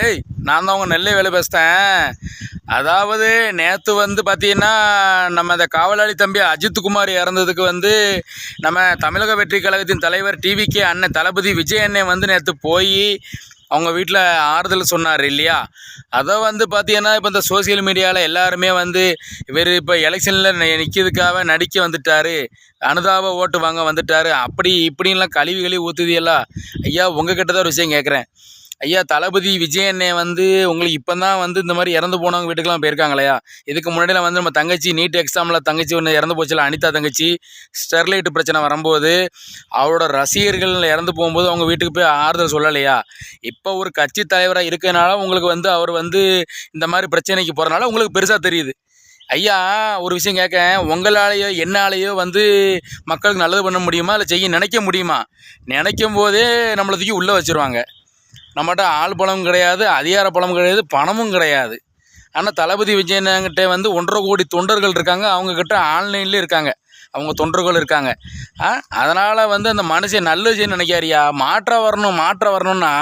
லேய் நான் தான் உங்கள் நெல்லை வேலை பேசுகிறேன் அதாவது நேற்று வந்து பார்த்தீங்கன்னா நம்ம இந்த காவலாளி தம்பி அஜித்குமார் இறந்ததுக்கு வந்து நம்ம தமிழக வெற்றி கழகத்தின் தலைவர் டிவிகே அண்ணன் தளபதி விஜய் அண்ணன் வந்து நேற்று போய் அவங்க வீட்டில் ஆறுதல் சொன்னார் இல்லையா? அதை வந்து பார்த்தீங்கன்னா இப்போ இந்த சோசியல் மீடியாவில் எல்லாருமே வந்து இவர் இப்போ எலெக்ஷனில் நிற்கிறதுக்காக நடிக்க வந்துட்டார். அனுதாப ஓட்டு வாங்க வந்துட்டார். அப்படி இப்படின்லாம் கழுவி ஊற்றுதியெல்லாம் ஐயா உங்ககிட்ட தான் ஒரு விஷயம் கேட்குறேன் ஐயா தளபதி விஜய் அண்ணே வந்து உங்களுக்கு இப்போ தான் வந்து இந்த மாதிரி இறந்து போனவங்க வீட்டுக்கெலாம் போயிருக்காங்களையா? இதுக்கு முன்னாடிலாம் வந்து நம்ம தங்கச்சி நீட் எக்ஸாமில் தங்கச்சி ஒன்று இறந்து போச்சுல அனிதா தங்கச்சி. ஸ்டெர்லைட் பிரச்சனை வரும்போது அவரோட ரசிகர்கள் இறந்து போகும்போது அவங்க வீட்டுக்கு போய் ஆறுதல் சொல்லலையா? இப்போ ஒரு கட்சி தலைவராக இருக்கனால உங்களுக்கு வந்து அவர் வந்து இந்த மாதிரி பிரச்சனைக்கு போகிறனால உங்களுக்கு பெருசாக தெரியுது. ஐயா ஒரு விஷயம் கேட்க உங்களாலேயோ என்னாலேயோ வந்து மக்களுக்கு நல்லது பண்ண முடியுமா? இல்லை செய்ய நினைக்க முடியுமா? நினைக்கும் போதே நம்மளை தூக்கி உள்ளே வச்சுருவாங்க. நம்மகிட்ட ஆள் பலம் கிடையாது அதிகார பலம் கிடையாது பணமும் கிடையாது. ஆனால் தளபதி விஜயன்கிட்ட வந்து ஒன்றரை கோடி தொண்டர்கள் இருக்காங்க அவங்கக்கிட்ட ஆன்லைன்லேயே இருக்காங்க. அவங்க தொண்டர்கள் இருக்காங்க. ஆ அதனால் வந்து அந்த மனுஷன் நல்லது விஷயம் நினைக்காரியா மாற்றம் வரணும் மாற்றம் வரணும்னா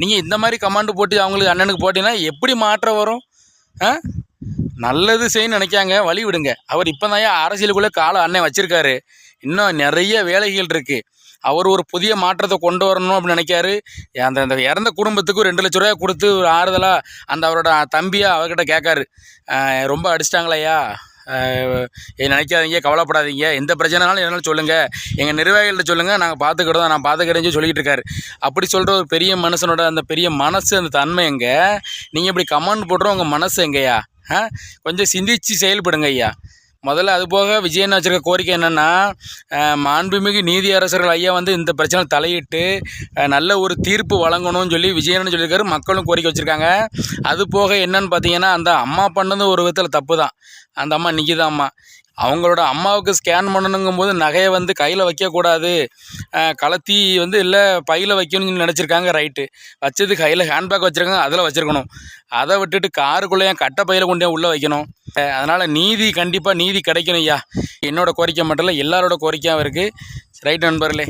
நீங்கள் இந்த மாதிரி கமாண்டு போட்டு அவங்களுக்கு அண்ணனுக்கு போட்டிங்கன்னா எப்படி மாற்றம் வரும்? ஆ நல்லது செய்யணும்னு நினைக்காங்க வழி விடுங்க. அவர் இப்போ தான் அரசியலுக்குள்ளே காலை அண்ணன் வச்சுருக்காரு. இன்னும் நிறைய வேலைகள் இருக்குது அவர் ஒரு புதிய மாற்றத்தை கொண்டு வரணும் அப்படின்னு நினைக்காரு. அந்த அந்த இறந்த குடும்பத்துக்கு ரெண்டு லட்ச ரூபாய் கொடுத்து ஒரு ஆறுதலாக அந்த அவரோட தம்பியாக அவர்கிட்ட கேட்காரு. ரொம்ப அடிச்சிட்டாங்களையா நினைக்காதீங்க கவலைப்படாதீங்க. எந்த பிரச்சனைனாலும் எதனாலும் சொல்லுங்கள் எங்கள் நிர்வாகிகள்ட்ட சொல்லுங்கள் நாங்கள் பார்த்துக்கிட்டோம் நான் பார்த்துக்கிறேன்னு சொல்லிகிட்டு இருக்காரு. அப்படி சொல்கிற ஒரு பெரிய மனுஷனோட அந்த பெரிய மனசு அந்த தன்மை எங்கே? நீங்கள் இப்படி கமெண்ட் போடுறோம் உங்கள் மனசு எங்கேயா ஆ கொஞ்சம் சிந்திச்சு செயல்படுங்க ஐயா. முதல்ல அது போக விஜயன் வச்சுருக்க கோரிக்கை என்னென்னா மாண்புமிகு நீதியரசர்கள் ஐயா வந்து இந்த பிரச்சனை தலையிட்டு நல்ல ஒரு தீர்ப்பு வழங்கணும்னு சொல்லி விஜயன் சொல்லியிருக்காரு மக்களும் கோரிக்கை வச்சுருக்காங்க. அது போக என்னன்னு பார்த்தீங்கன்னா அந்த அம்மா பண்ணது ஒரு விதத்தில் தப்பு தான் அந்த அம்மா நிற்கிதான் அம்மா அவங்களோட அம்மாவுக்கு ஸ்கேன் பண்ணணுங்கும் போது நகையை வந்து கையில் வைக்கக்கூடாது. அஹ், கலத்தி வந்து இல்லை பையில் வைக்கணும்னு நினச்சிருக்காங்க ரைட்டு வச்சது கையில் ஹேண்ட்பேக் வச்சுருக்காங்க அதில் வச்சுருக்கணும். அதை விட்டுட்டு காருக்குள்ளே என் கட்டை பையில் கொண்டு உள்ளே வைக்கணும். அதனால் நீதி கண்டிப்பாக நீதி கிடைக்கணும் ஐயா. என்னோடய கோரிக்கை மட்டும் இல்லை எல்லாரோட கோரிக்கையாகவும் இருக்குது ரைட் நண்பர்களே.